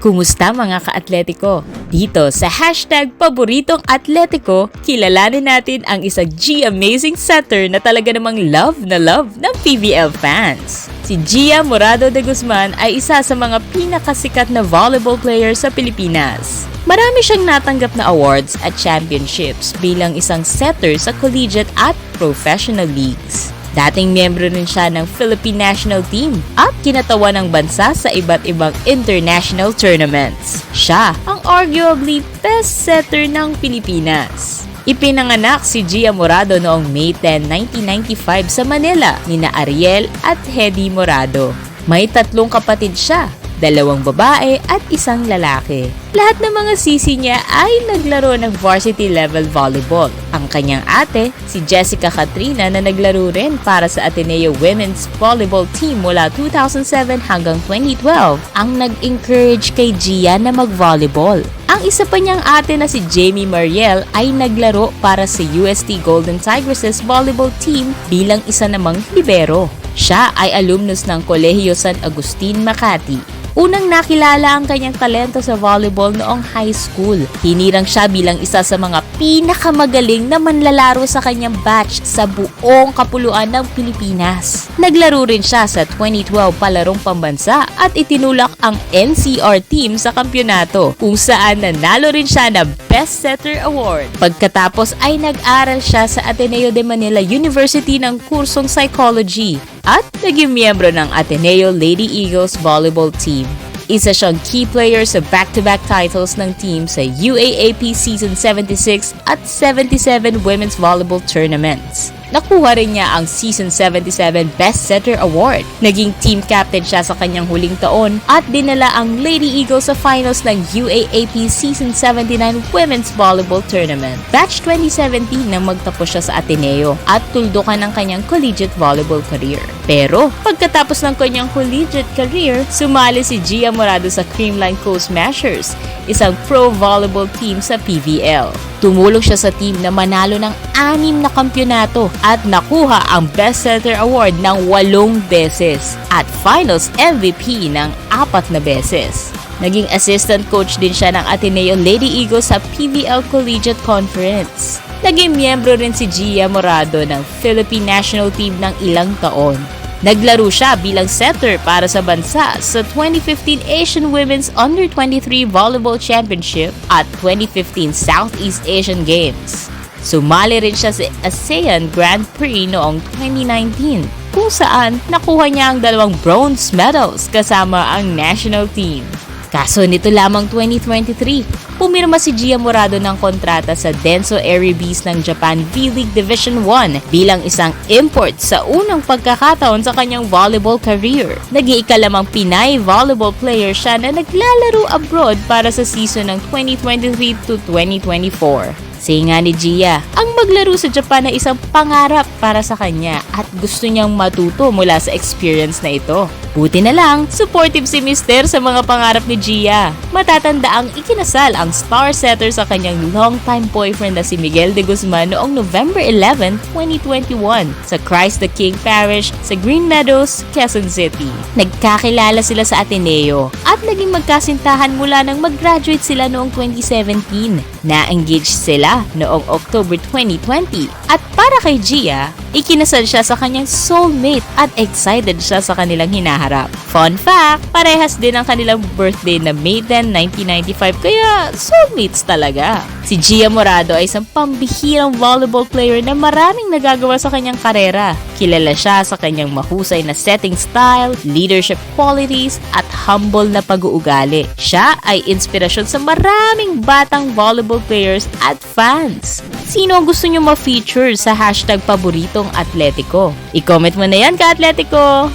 Kumusta mga ka-atletiko? Dito sa hashtag paboritong atletiko, kilalanin natin ang isang G-amazing setter na talaga namang love na love ng PBL fans. Si Gia Morado de Guzman ay isa sa mga pinakasikat na volleyball player sa Pilipinas. Marami siyang natanggap na awards at championships bilang isang setter sa collegiate at professional leagues. Dating miyembro rin siya ng Philippine National Team at kinatawa ng bansa sa iba't ibang international tournaments. Siya ang arguably best setter ng Pilipinas. Ipinanganak si Gia Morado noong May 10, 1995 sa Manila ni na Ariel at Hedy Morado. May tatlong kapatid siya, dalawang babae at isang lalaki. Lahat ng mga sisi niya ay naglaro ng varsity level volleyball. Ang kanyang ate, si Jessica Katrina na naglaro rin para sa Ateneo Women's Volleyball Team mula 2007 hanggang 2012, ang nag-encourage kay Gia na mag-volleyball. Ang isa pa niyang ate na si Jamie Mariel ay naglaro para sa UST Golden Tigresses volleyball team bilang isa namang libero. Siya ay alumnus ng Kolehiyo San Agustin, Makati. Unang nakilala ang kanyang talento sa volleyball noong high school. Hinirang siya bilang isa sa mga pinakamagaling na manlalaro sa kanyang batch sa buong kapuluan ng Pilipinas. Naglaro rin siya sa 2012 palarong pambansa at itinulak ang NCR team sa kampyonato kung saan nanalo rin siya ng Best Setter Award. Pagkatapos ay nag-aral siya sa Ateneo de Manila University ng kursong Psychology at naging miyembro ng Ateneo Lady Eagles volleyball team. Isa siyang key player sa back-to-back titles ng team sa UAAP Season 76 at 77 Women's Volleyball Tournaments. Nakuha rin niya ang Season 77 Best Setter Award. Naging team captain siya sa kanyang huling taon at dinala ang Lady Eagles sa finals ng UAAP Season 79 Women's Volleyball Tournament. Batch 2017 nang magtapos siya sa Ateneo at tuldukan ang kanyang collegiate volleyball career. Pero pagkatapos ng kanyang collegiate career, sumali si Gia Morado sa Creamline Coast Smashers, isang pro volleyball team sa PVL. Tumulong siya sa team na manalo ng anim na kampyonato at nakuha ang Best Setter Award ng walong beses at Finals MVP ng apat na beses. Naging assistant coach din siya ng Ateneo Lady Eagles sa PVL Collegiate Conference. Naging miyembro rin si Gia Morado ng Philippine National Team ng ilang taon. Naglaro siya bilang setter para sa bansa sa 2015 Asian Women's Under-23 Volleyball Championship at 2015 Southeast Asian Games. Sumali rin siya sa ASEAN Grand Prix noong 2019 kung saan nakuha niya ang dalawang bronze medals kasama ang national team. Kaso nito lamang 2023, pumirma si Gia Morado ng kontrata sa Denso Airy Bees ng Japan V-League Division 1 bilang isang import sa unang pagkakataon sa kanyang volleyball career. Naging ikalamang Pinay volleyball player siya na naglalaro abroad para sa season ng 2023 to 2024. Say nga ni Gia, ang maglaro sa Japan ay isang pangarap para sa kanya at gusto niyang matuto mula sa experience na ito. Buti na lang, supportive si Mister sa mga pangarap ni Gia. Matatanda ang ikinasal ang star setter sa kanyang longtime boyfriend na si Miguel de Guzman noong November 11, 2021 sa Christ the King Parish sa Green Meadows, Quezon City. Nagkakilala sila sa Ateneo at naging magkasintahan mula nang mag-graduate sila noong 2017. Na-engage sila noong October 2020 at para kay Gia, ikinasal siya sa kanyang soulmate at excited siya sa kanilang hinaharap. Fun fact, parehas din ang kanilang birthday na May 10, 1995 kaya soulmates talaga. Si Gia Morado ay isang pambihirang volleyball player na maraming nagagawa sa kanyang karera. Kilala siya sa kanyang mahusay na setting style, leadership qualities, at humble na pag-uugali. Siya ay inspirasyon sa maraming batang volleyball players at fans. Sino ang gusto nyo ma-feature sa hashtag paboritong atletiko? I-comment mo na yan ka-atletiko!